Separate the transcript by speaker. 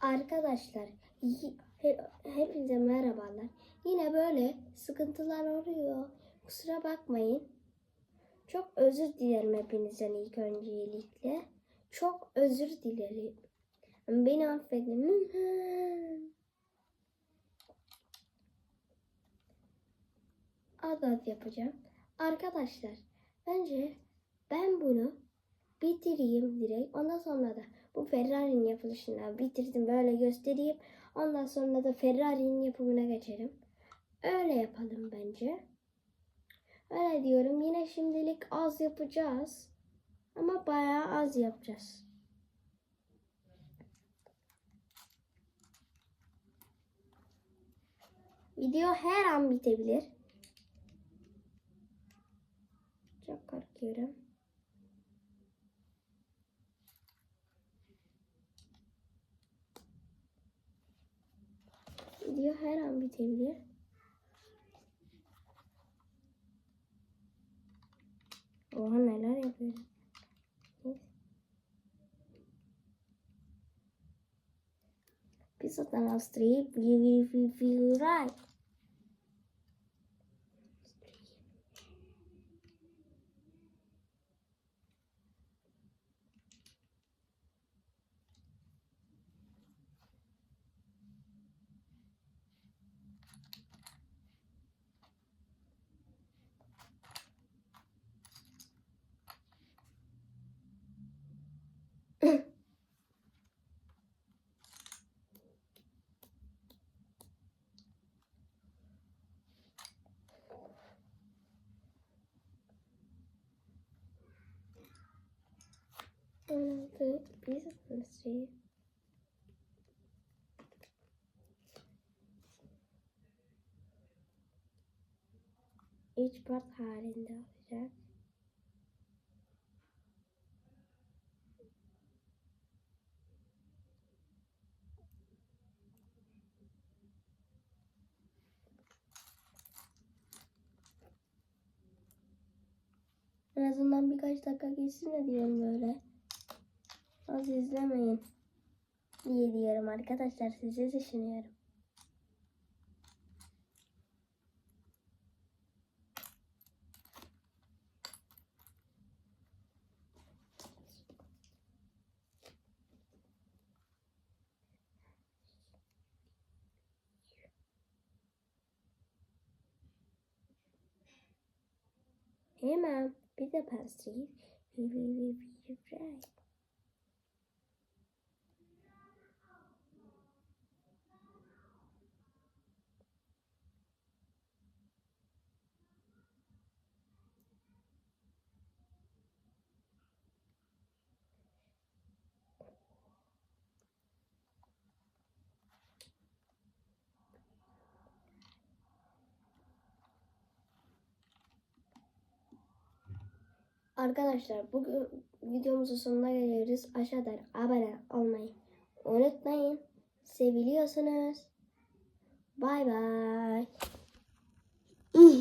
Speaker 1: Arkadaşlar hepinize merhabalar. Yine böyle sıkıntılar oluyor. Kusura bakmayın. Çok özür dilerim hepinizden ilk öncelikle. Çok özür dilerim. Beni affedin. Az az yapacağım. Arkadaşlar bence ben bunu bitireyim direkt. Ondan sonra da bu Ferrari'nin yapılışını bitirdim böyle göstereyim. Ondan sonra da Ferrari'nin yapımına geçelim. Öyle yapalım bence. Öyle diyorum. Yine şimdilik az yapacağız. Ama bayağı az yapacağız. Video her an bitebilir. Çok korkuyorum. Video her an bitebilir. Oha neler yapıyorum. Pizzadan astırayım. Right. Another piece of mystery. Üç part halinde olacak. En azından birkaç dakika geçsin de diyorum böyle. Az izlemeyin diye diyorum arkadaşlar. Sizi düşünüyorum. Hemen bir de pastayı Arkadaşlar bugün videomuzun sonuna geliyoruz. Aşağıdan abone olmayı unutmayın. Seviliyorsunuz. Bay bay.